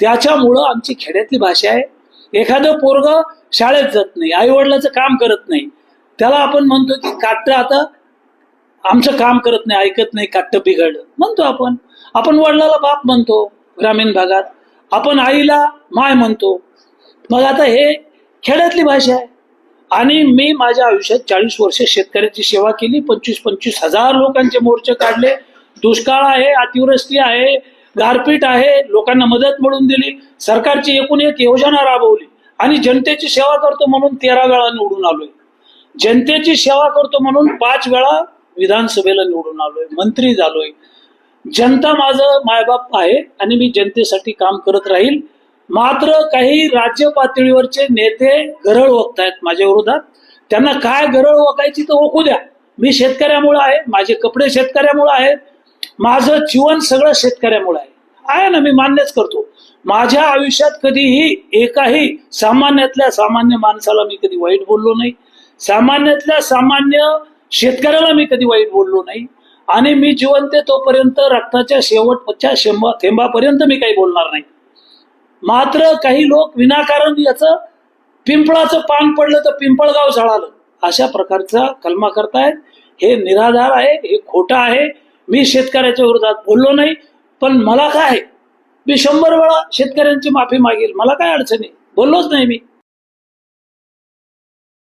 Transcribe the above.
त्याच्यामुळं आमची खेड्यातली भाषा आहे. एखादं पोरग शाळेत जात नाही आई वडिलाचं काम करत नाही. त्याला आपण म्हणतो की काट्ट आता आमचं काम करत नाही ऐकत नाही काट्ट बिघडलं. म्हणतो आपण. आपण वडिलाला बाप म्हणतो ग्रामीण भागात. आपण आईला माय म्हणतो. मग आता हे खेड्यातली भाषा आहे. आणि मी माझ्या आयुष्यात चाळीस वर्ष शेतकऱ्याची सेवा केली. पंचवीस पंचवीस हजार लोकांचे मोर्चे काढले. दुष्काळ आहे अतिवृष्टी आहे गारपीट आहे लोकांना मदत मिळून दिली सरकारची एकूण एक योजना राबवली आणि जनतेची सेवा करतो म्हणून तेरा वेळा निवडून आलोय. जनतेची सेवा करतो म्हणून पाच वेळा विधानसभेला निवडून आलोय मंत्री झालोय. जनता माझं मायबाप आहे आणि मी जनतेसाठी काम करत राहील. मात्र काही राज्य पातळीवरचे नेते गरळ ओकतायत माझ्या विरोधात. त्यांना काय गरळ ओकायची तर ओकू द्या. मी शेतकऱ्यामुळे आहे माझे कपडे शेतकऱ्यामुळे आहेत. माझं जीवन सगळं शेतकऱ्यामुळे आहे. आहे ना मी मान्यच करतो. माझ्या आयुष्यात कधीही एकाही सामान्यातल्या सामान्य माणसाला मी कधी वाईट बोललो नाही. सामान्यातल्या सामान्य शेतकऱ्याला मी कधी वाईट बोललो नाही. आणि मी जिवंत आहे तोपर्यंत रक्ताच्या शेवटच्या शेंबा थेंबापर्यंत मी काही बोलणार नाही. मात्र काही लोक विनाकारण याचं पिंपळाचं पान पडलं तर पिंपळगाव झाडालं. अशा प्रकारचा कलमा करतायत. हे निराधार आहे हे खोटं आहे. मी शेतकऱ्याच्या विरोधात बोललो नाही पण मला काय? मी शंभर वेळा शेतकऱ्यांची माफी मागेल. मला काय अडचणी बोललोच नाही मी.